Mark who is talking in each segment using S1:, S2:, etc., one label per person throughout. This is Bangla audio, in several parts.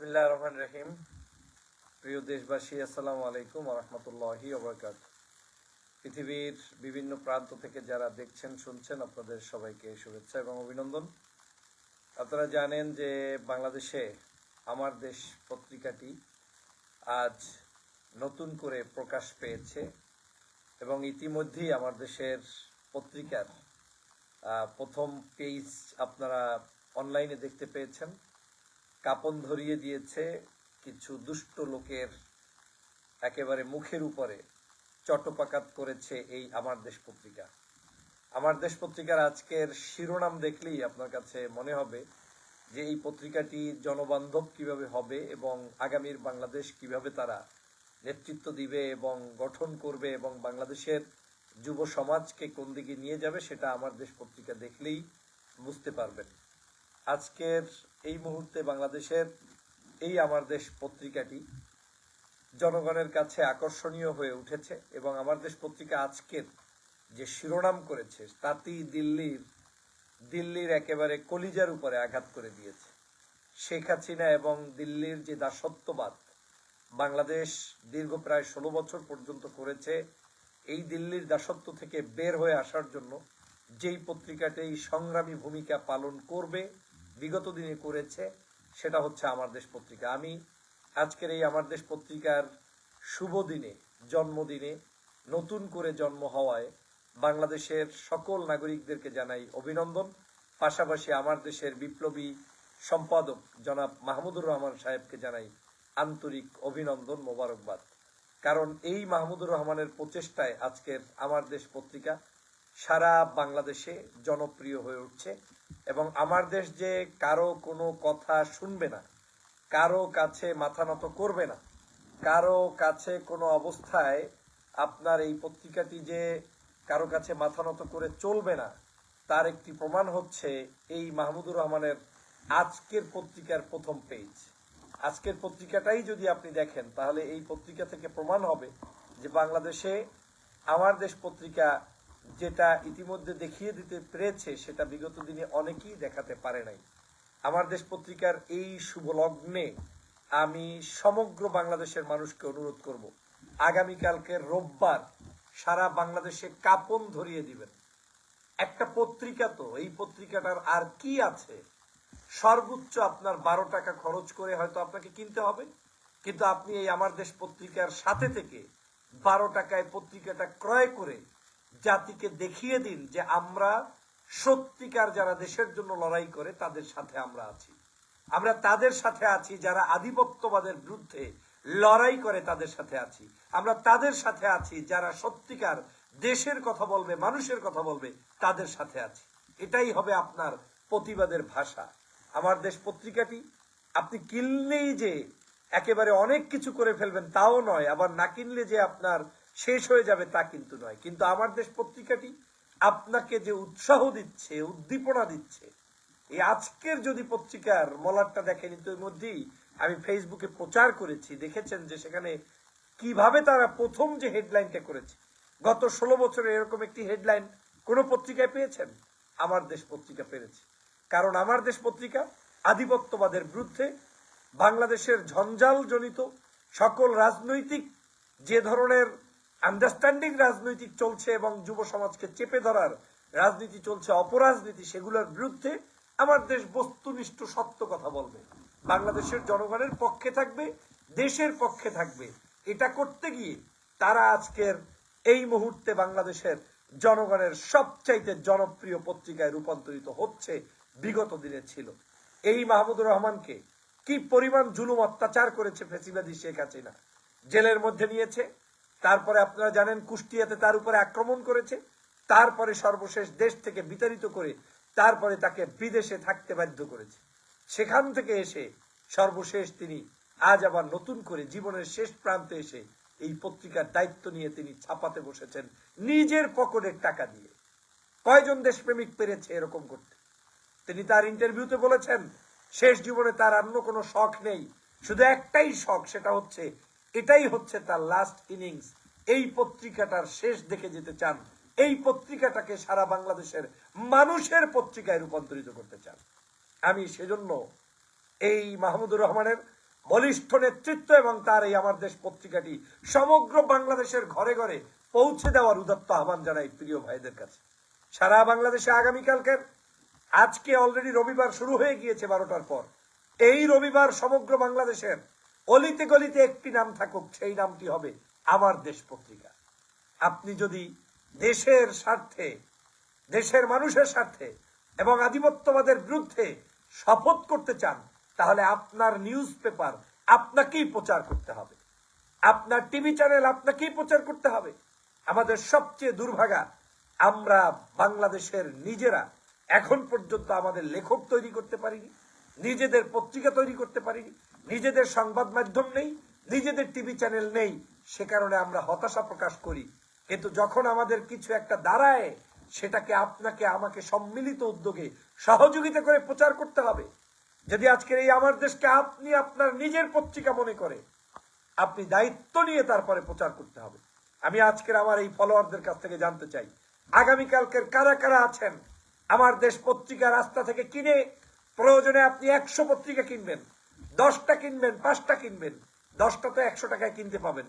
S1: বিসমিল্লাহ রহমান রহিম। প্রিয় দেশবাসী, আসসালামু আলাইকুম রহমতুল্লাহি ওবরকাত পৃথিবীর বিভিন্ন প্রান্ত থেকে যারা দেখছেন, শুনছেন, আপনাদের সবাইকে শুভেচ্ছা এবং অভিনন্দন। আপনারা জানেন যে বাংলাদেশে আমার দেশ পত্রিকাটি আজ নতুন করে প্রকাশ পেয়েছে এবং ইতিমধ্যেই আমার দেশের পত্রিকার প্রথম পেজ আপনারা অনলাইনে দেখতে পেয়েছেন। কাপন ধরিয়ে দিয়েছে কিছু দুষ্ট লোকের একেবারে মুখের উপরে চট্টপাকাত করেছে এই আমার দেশ পত্রিকা। আমার দেশ পত্রিকার আজকের শিরোনাম দেখলেই আপনার কাছে মনে হবে যে এই পত্রিকাটি জনবান্ধব কীভাবে হবে এবং আগামীর বাংলাদেশ কীভাবে তারা নেতৃত্ব দিবে এবং গঠন করবে এবং বাংলাদেশের যুব সমাজকে কোন দিকে নিয়ে যাবে সেটা আমার দেশ পত্রিকা দেখলেই বুঝতে পারবেন। আজকের এই মুহূর্তে বাংলাদেশের এই আমার দেশ পত্রিকাটি জনগণের কাছে আকর্ষণীয় হয়ে উঠেছে এবং আমার দেশ পত্রিকা আজকের যে শিরোনাম করেছে, তাতেই দিল্লির দিল্লির একেবারে কলিজার উপরে আঘাত করে দিয়েছে। শেখ হাসিনা এবং দিল্লির যে দাসত্ববাদ, বাংলাদেশ দীর্ঘ প্রায় ষোলো বছর পর্যন্ত করেছে, এই দিল্লির দাসত্ব থেকে বের হয়ে আসার জন্য যেই পত্রিকাটি সংগ্রামী ভূমিকা পালন করবে বিগত দিনে করেছে, সেটা হচ্ছে আমার দেশ পত্রিকা। আমি আজকের এই আমার দেশ পত্রিকার শুভ দিনে, জন্মদিনে, নতুন করে জন্ম হওয়ায় বাংলাদেশের সকল নাগরিকদেরকে জানাই অভিনন্দন। পাশাপাশি আমার দেশের বিপ্লবী সম্পাদক জনাব মাহমুদুর রহমান সাহেবকে জানাই আন্তরিক অভিনন্দন, মোবারকবাদ। কারণ এই মাহমুদুর রহমানের প্রচেষ্টায় আজকের আমার দেশ পত্রিকা সারা বাংলাদেশে জনপ্রিয় হয়ে উঠছে এবং আমার দেশ যে কারও কোনো কথা শুনবে না, কারও কাছে মাথা নত করবে না, কারও কাছে কোনো অবস্থায় আপনার এই পত্রিকাটি যে কারও কাছে মাথা নত করে চলবে না, তার একটি প্রমাণ হচ্ছে এই মাহমুদুর রহমানের আজকের পত্রিকার প্রথম পেজ। আজকের পত্রিকাটাই যদি আপনি দেখেন, তাহলে এই পত্রিকা থেকে প্রমাণ হবে যে বাংলাদেশে আমার দেশ পত্রিকা যেটা ইতিমধ্যে দেখিয়ে দিতে পেরেছে, সেটা বিগত দিনে অনেকেই দেখাতে পারে নাই। আমার দেশ পত্রিকার এই শুভ লগ্নে আমি সমগ্র বাংলাদেশের মানুষকে অনুরোধ করব, আগামীকালকে রোববার সারা বাংলাদেশে কাপন ধরিয়ে দিবেন। একটা পত্রিকা তো, এই পত্রিকাটার আর কি আছে? সর্বোচ্চ আপনার বারো টাকা খরচ করে হয়তো আপনাকে কিনতে হবে, কিন্তু আপনি এই আমার দেশ পত্রিকার সাথে থেকে বারো টাকায় পত্রিকাটা ক্রয় করে জাতিকে দেখিয়ে দিন যে আমরা সত্যিকার যারা দেশের জন্য লড়াই করে, তাদের সাথে আমরা আছি। আমরা তাদের সাথে আছি যারা আধিপত্যবাদের বিরুদ্ধে লড়াই করে তাদের সাথে আছি। আমরা তাদের সাথে আছি যারা সত্যিকার দেশের কথা বলবে, মানুষের কথা বলবে, তাদের সাথে আছি। এটাই হবে আপনার প্রতিবাদের ভাষা। আমার দেশ পত্রিকাটি, আপনি কিনলেই যে একেবারে অনেক কিছু করে ফেলবেন, তাও নয়। আবার না কিনলে যে আপনার শেষ হয়ে যাবে তা কিন্তু নয়। কিন্তু আমার দেশ পত্রিকাটি আপনাকে যে উৎসাহ দিচ্ছে, উদ্দীপনা দিচ্ছে, এই আজকের যদি পত্রিকার মলারটা দেখেন ইতিমধ্যেই আমি ফেসবুকে প্রচার করেছি। দেখেছেন যে সেখানে কীভাবে তারা প্রথম যে হেডলাইনটা করেছে। গত ষোলো বছরে এরকম একটি হেডলাইন কোন পত্রিকায় পেয়েছেন? আমার দেশ পত্রিকা পেরেছে। কারণ আমার দেশ পত্রিকা আধিপত্যবাদের বিরুদ্ধে বাংলাদেশের ঝঞ্ঝাল জনিত সকল রাজনৈতিক যে ধরনের আন্ডারস্ট্যান্ডিং রাজনৈতিক চলছে এবং যুব সমাজকে চেপে ধরার রাজনীতি চলছে, অপরাজনীতি সেগুলোর বিরুদ্ধে আমার দেশ বস্তুনিষ্ঠ সত্য কথা বলবে। বাংলাদেশের জনগণের পক্ষে থাকবে, দেশের পক্ষে থাকবে। এটা করতে গিয়ে তারা আজকের এই মুহূর্তে বাংলাদেশের জনগণের সবচাইতে জনপ্রিয় পত্রিকায় রূপান্তরিত হচ্ছে, বিগত দিনে ছিল। এই মাহমুদুর রহমানকে কি পরিমাণ জুলুম অত্যাচার করেছে ফেসিবাদী শেখ হাসিনা? জেলের মধ্যে নিয়েছে তারপরে আপনারা জানেন কুষ্টিয়াতে তার উপরে আক্রমণ করেছে। তারপরে সর্বশেষ দেশ থেকে বিতাড়িত করে তারপরে তাকে বিদেশে থাকতে বাধ্য করেছে। সেখান থেকে এসে সর্বশেষ তিনি আজ আবার নতুন করে জীবনের শেষ প্রান্তে এসে এই পত্রিকার দায়িত্ব নিয়ে তিনি ছাপাতে বসেছেন নিজের পকেটের টাকা দিয়ে। কয়জন দেশপ্রেমিক পেরেছে এরকম করতে? তিনি তার ইন্টারভিউতে বলেছেন, শেষ জীবনে তার অন্য কোনো শখ নেই। শুধু একটাই শখ, সেটা হচ্ছে এটাই হচ্ছে তার লাস্ট ইনিংস এই পত্রিকাটার শেষ দেখে যেতে চান, এই পত্রিকাটাকে সারা বাংলাদেশের মানুষের পত্রিকায় রূপান্তরিত করতে চান। আমি সেজন্য এই মাহমুদুর রহমানের বলিষ্ঠ নেতৃত্ব এবং তার এই আমার দেশ পত্রিকাটি সমগ্র বাংলাদেশের ঘরে ঘরে পৌঁছে দেওয়ার উদত্ত আহ্বান জানাই প্রিয় ভাইদের কাছে। সারা বাংলাদেশে আগামীকালকের, আজকে অলরেডি রবিবার শুরু হয়ে গিয়েছে বারোটার পর। এই রবিবার সমগ্র বাংলাদেশের অলিতে গলিতে একটি নাম থাকুক, সেই নামটি হবে আমার দেশ পত্রিকা। আপনি যদি দেশের স্বার্থে, দেশের মানুষের স্বার্থে এবং আধিপত্যবাদের বিরুদ্ধে শপথ করতে চান, তাহলে আপনার নিউজ পেপার আপনাকেই প্রচার করতে হবে। আপনার টিভি চ্যানেল আপনাকেই প্রচার করতে হবে। আমাদের সবচেয়ে দুর্ভাগা, আমরা বাংলাদেশের নিজেরা এখন পর্যন্ত আমাদের লেখক তৈরি করতে পারিনি, নিজেদের পত্রিকা তৈরি করতে পারিনি নিজেদের সংবাদ মাধ্যম নেই, নিজেদের টিভি চ্যানেল নেই, সে কারণে আমরা হতাশা প্রকাশ করি। কিন্তু যখন আমাদের কিছু একটা দাঁড়ায়, সেটাকে আপনাকে, আমাকে সম্মিলিত উদ্যোগে সহযোগিতা করে প্রচার করতে হবে। যদি আজকের এই আমার দেশকে আপনি আপনার নিজের পত্রিকা মনে করে, আপনি দায়িত্ব নিয়ে তারপরে প্রচার করতে হবে। আমি আজকের আমার এই ফলোয়ারদের কাছ থেকে জানতে চাই, আগামীকালকের কারা কারা আছেন? আমার দেশ পত্রিকা রাস্তা থেকে কিনে প্রয়োজনে আপনি একশো পত্রিকা কিনবেন। দশটা কিনবেন, পাঁচটা কিনবেন। দশটা তো একশো টাকায় কিনতে পাবেন।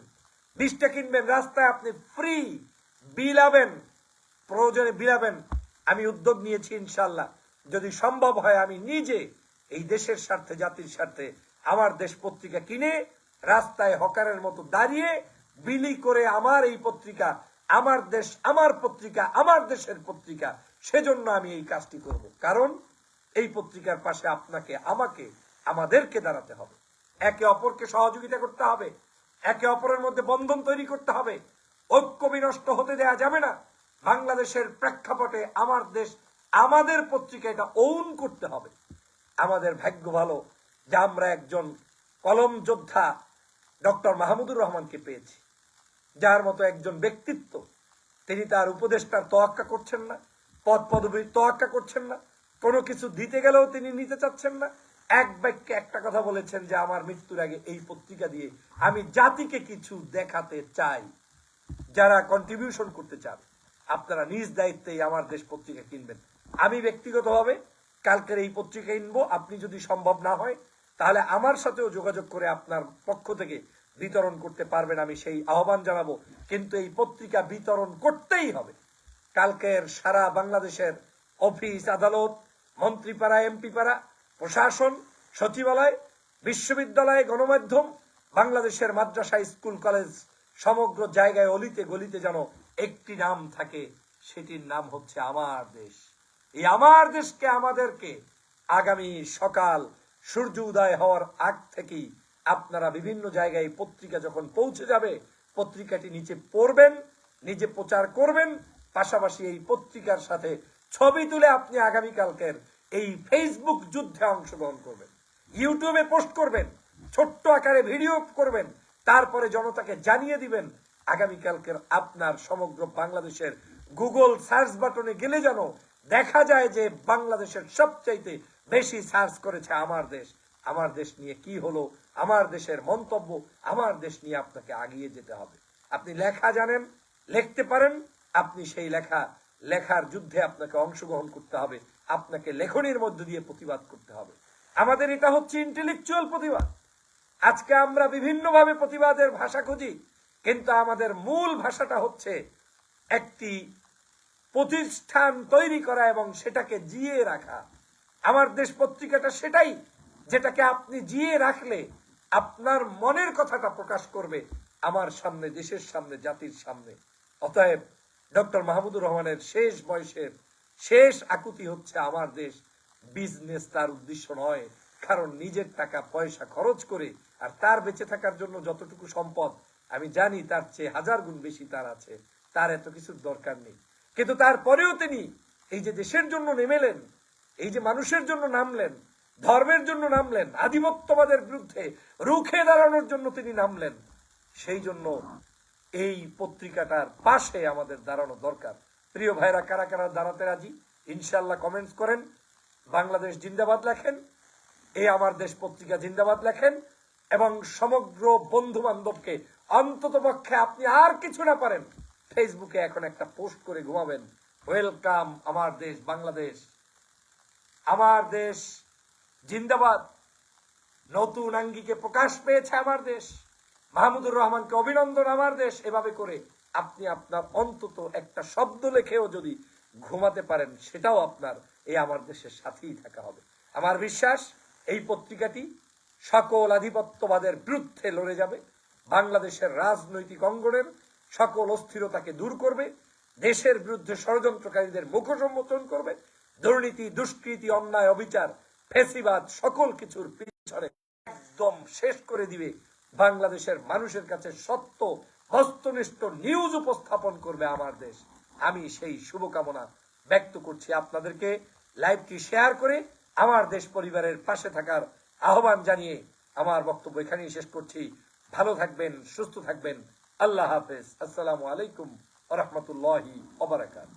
S1: বিশটা কিনবেন, রাস্তায় আপনি ফ্রি বিলাবেন, প্রয়োজনে বিলাবেন। আমি উদ্যোগ নিয়েছি ইনশাল্লাহ যদি সম্ভব হয় আমি নিজে এই দেশের স্বার্থে, জাতির স্বার্থে আমার দেশ পত্রিকা কিনে রাস্তায় হকারের মতো দাঁড়িয়ে বিলি করে আমার এই পত্রিকা, আমার দেশ, আমার পত্রিকা, আমার দেশের পত্রিকা, সেজন্য আমি এই কাজটি করব। কারণ এই পত্রিকার পাশে আপনাকে, আমাকে আমাদেরকে দাঁড়াতে হবে। একে অপরকে সহযোগিতা করতে হবে। একে অপরের মধ্যে বন্ধন তৈরি করতে হবে। ঐক্য বিনষ্ট হতে দেয়া যাবে না। বাংলাদেশের প্রেক্ষাপটে আমার দেশ, আমাদের পত্রিকা এটা ওন করতে হবে। আমাদের ভাগ্য ভালো যে আমরা একজন কলম যোদ্ধা ডক্টর মাহমুদুর রহমানকে পেয়েছি। যার মতো একজন ব্যক্তিত্ব, তিনি তার উপদেষ্টার তোয়াক্কা করছেন না, পদ পদবীর তোয়াক্কা করছেন না, কোনো কিছু দিতে গেলেও তিনি নিতে চাচ্ছেন না। এক বাক্যে একটা কথা বলেছেন যে আমার মৃত্যুর আগে এই পত্রিকা দিয়ে আমি জাতিকে কিছু দেখাতে চাই। যারা কন্ট্রিবিউশন করতে চান, আপনারা নিজ দায়িত্বে আমার দেশ পত্রিকা কিনবেন। আমি ব্যক্তিগতভাবে কালকের এই পত্রিকা কিনবো, আপনি যদি সম্ভব না হয়, তাহলে আমার সাথেও যোগাযোগ করে আপনার পক্ষ থেকে বিতরণ করতে পারবেন, আমি সেই আহ্বান জানাব। কিন্তু এই পত্রিকা বিতরণ করতেই হবে। কালকের সারা বাংলাদেশের অফিস আদালত, মন্ত্রীপাড়া এমপি পাড়া প্রশাসন, সচিবালয়, বিশ্ববিদ্যালয় গণমাধ্যম, বাংলাদেশের মাদ্রাসা, স্কুল, কলেজ সমগ্র জায়গায় অলিতে গলিতে যেন একটি নাম থাকে, সেটির নাম হচ্ছে আমার দেশ। এই আমার দেশকে আমাদেরকে আগামী সকাল সূর্য উদয় হওয়ার আগ থেকেই আপনারা বিভিন্ন জায়গায় পত্রিকা যখন পৌঁছে যাবে, পত্রিকাটি নিচে পড়বেন, নিজে প্রচার করবেন, পাশাপাশি এই পত্রিকার সাথে ছবি তুলে আপনি আগামীকালকের এই ফেসবুক যুদ্ধে অংশগ্রহণ করবেন ইউটিউবে পোস্ট করবেন, ছোট্ট আকারে ভিডিও করবেন, তারপরে জনতাকে জানিয়ে দিবেন, আগামীকালকের আপনার সমগ্র বাংলাদেশের গুগল সার্চ বাটনে গেলে যেন দেখা যায় যে বাংলাদেশের সবচাইতে বেশি সার্চ করেছে আমার দেশ। আমার দেশ নিয়ে কি হলো? আমার দেশের মন্তব্য, আমার দেশ নিয়ে আপনাকে আগিয়ে যেতে হবে। আপনি লেখা জানেন, লিখতে পারেন, আপনি সেই লেখা, লেখার যুদ্ধে আপনাকে অংশগ্রহণ করতে হবে। আপনাকে লেখনির মধ্য দিয়ে প্রতিবাদ করতে হবে। আমাদের এটা হচ্ছে ইন্টেলেকচুয়াল প্রতিবাদ। আজকে আমরা বিভিন্নভাবে প্রতিবাদের ভাষা খুঁজি, কিন্তু আমাদের মূল ভাষাটা হচ্ছে একটি প্রতিষ্ঠান তৈরি করা এবং সেটাকে জিয়ে রাখা। আমার দেশ পত্রিকাটা সেটাই, যেটাকে আপনি জিয়ে রাখলে আপনার মনের কথাটা প্রকাশ করবে আমার সামনে, দেশের সামনে, জাতির সামনে। অতএব ডক্টর মাহমুদুর রহমানের শেষ বয়সের শেষ আকুতি হচ্ছে আমার দেশ। বিজনেস তার উদ্দেশ্য নয়, কারণ নিজের টাকা পয়সা খরচ করে আর তার বেঁচে থাকার জন্য যতটুকু সম্পদ, আমি জানি তার চেয়ে হাজার গুণ বেশি তার আছে। তার এত কিছুর দরকার নেই। কিন্তু তারপরেও তিনি এই যে দেশের জন্য নেমেলেন, এই যে মানুষের জন্য নামলেন, ধর্মের জন্য নামলেন, আধিপত্যবাদের বিরুদ্ধে রুখে দাঁড়ানোর জন্য তিনি নামলেন, সেই জন্য এই পত্রিকাটার পাশে আমাদের দাঁড়ানো দরকার। প্রিয় ভাইরা, কারা কারা দাঁড়াতে রাজি? ইনশাল্লাহ কমেন্টস করেন। বাংলাদেশ জিন্দাবাদ লেখেন। এই আমার দেশ পত্রিকা জিন্দাবাদ লেখেন। এবং সমগ্র বন্ধু বান্ধবকে অন্তত পক্ষে আপনি আর কিছু না পারেন ফেসবুকে এখন একটা পোস্ট করে ঘুমাবেন। ওয়েলকাম আমার দেশ বাংলাদেশ। আমার দেশ জিন্দাবাদ। নতুন আঙ্গিকে প্রকাশ পেয়েছে আমার দেশ। মাহমুদুর রহমানকে অভিনন্দন আমার দেশ। এভাবে করে আপনি আপনার অন্তত একটা শব্দ লেখেও যদি ঘুমাতে পারেন, সেটাও আপনার এই আমার দেশের সাথেই থাকা হবে। আমার বিশ্বাস, এই পত্রিকাটি সকল আধিপত্যবাদের বিরুদ্ধে লড়ে যাবে। বাংলাদেশের রাজনৈতিক অঙ্গনের সকল অস্থিরতাকে দূর করবে। দেশের বিরুদ্ধে ষড়যন্ত্রকারীদের মুখোন্মোচন করবে। দুর্নীতি, দুষ্কৃতি, অন্যায়, অবিচার, ফেসিবাদ, সকল কিছুর পিছনে একদম শেষ করে দিবে বাংলাদেশের মানুষের কাছে সত্য হস্তনিষ্ঠ নিউজ উপস্থাপন করবে আমার দেশ। আমি সেই শুভকামনা ব্যক্ত করছি আপনাদেরকে। লাইভটি শেয়ার করে আমার দেশ পরিবারের পাশে থাকার আহ্বান জানিয়ে আমার বক্তব্য এখানেই শেষ করছি। ভালো থাকবেন, সুস্থ থাকবেন। আল্লাহ হাফেজ। আসসালামু আলাইকুম রহমতুল্লাহি ওবরাকাত